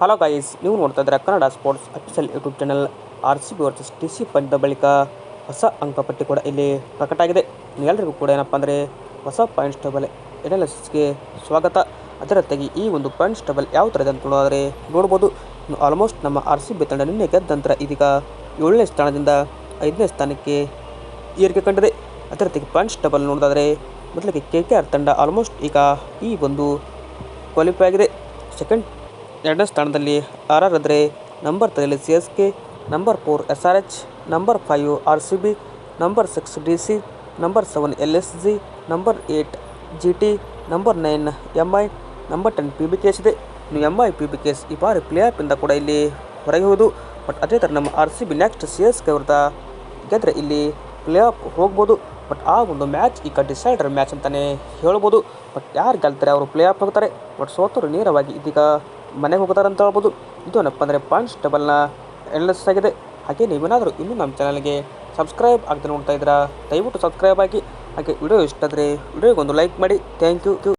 Hello guys ನೀವು ನೋಡ್ತಾ ಇದ್ದೀರಾ Kannada sports official YouTube channel R C B versus T C ಪಂದ್ಯದ ಬಳಿಕ ಹೊಸ ಅಂಕಪಟ್ಟಿ ಕೂಡ ಇಲ್ಲಿ ಪ್ರಕಟ ಆಗಿದೆ. ಎಲ್ಲರಿಗೂ ಕೂಡ ಏನಪ್ಪ ಅಂದರೆ ಹೊಸ ಪಾಯಿಂಟ್ಸ್ ಟೇಬಲ್ ಎನಾಲಿಸಿಸ್ಗೆ ಸ್ವಾಗತ. ಅದರ ಜೊತೆಗೆ ಈ ಒಂದು ಪಾಯಿಂಟ್ಸ್ ಟೇಬಲ್ ಯಾವ ಥರ ಇದೆ ಅಂತ ನೋಡೋದಾದ್ರೆ ನೋಡ್ಬೋದು. ಆಲ್ಮೋಸ್ಟ್ ನಮ್ಮ ಆರ್ ಸಿ ಬಿ ತಂಡ ನಿನ್ನೆ ಗೆದ್ದ ನಂತರ ಇದೀಗ ಏಳನೇ ಸ್ಥಾನದಿಂದ ಐದನೇ ಸ್ಥಾನಕ್ಕೆ ಏರಿಕೆ ಕಂಡಿದೆ ಅದರ ಜೊತೆಗೆ ಪಾಯಿಂಟ್ಸ್ ಟೇಬಲ್ ನೋಡೋದಾದ್ರೆ ಮೊದಲಿಗೆ ಕೆ ಕೆ ಆರ್ ತಂಡ ಆಲ್ಮೋಸ್ಟ್ ಈಗ ಈ ಒಂದು ಕ್ವಾಲಿಫೈ ಆಗಿದೆ. ಸೆಕೆಂಡ್ ಎರಡನೇ ಸ್ಥಾನದಲ್ಲಿ ಆರ್ ಆರ್ ಆದರೆ number ತ್ರೀಯಲ್ಲಿ C S K, number four S R H, number five R C B, number six D C, number seven L S G, number eight G T, number nine M I, number ten P B K S ಇದೆ. ಇನ್ನು M I, P B K S ಈ ಬಾರಿ play ಆಫಿಂದ ಕೂಡ ಇಲ್ಲಿ ಹೊರಗೆ ಹೋದು but ಅದೇ ಥರ ನಮ್ಮ R C B next C S K ಅವ್ರದ್ದ ಇಲ್ಲಿ ಪ್ಲೇ ಆಫ್ ಹೋಗ್ಬೋದು. ಬಟ್ ಆ ಒಂದು ಮ್ಯಾಚ್ ಈಗ ಡಿಸೈಡರ್ ಮ್ಯಾಚ್ ಅಂತಲೇ ಹೇಳ್ಬೋದು. ಬಟ್ ಯಾರು ಗೆಲ್ತಾರೆ, ಅವರು ಪ್ಲೇ ಆಫ್ ಹೋಗ್ತಾರೆ ಬಟ್ ಸೋತರು ನೇರವಾಗಿ ಇದೀಗ ಮನೆಗೆ ಹೋಗ್ತಾರೆ ಅಂತ ಹೇಳ್ಬೋದು. ಇದು ಏನಪ್ಪ ಅಂದರೆ ಡಬಲ್ನ ಎನಲಿಸ್ ಆಗಿದೆ ಹಾಗೆ ನೀವೇನಾದರೂ ಇನ್ನೂ ನಮ್ಮ ಚಾನಲ್ಗೆ ಸಬ್ಸ್ಕ್ರೈಬ್ ಆಗದೆ ನೋಡ್ತಾ ಇದ್ದೀರಾ, ದಯವಿಟ್ಟು ಸಬ್ಸ್ಕ್ರೈಬ್ ಆಗಿ. ಹಾಗೆ ವಿಡಿಯೋ ಇಷ್ಟ ವಿಡಿಯೋಗೆ ವಿಡಿಯೋಗೊಂದು ಲೈಕ್ ಮಾಡಿ. Thank you.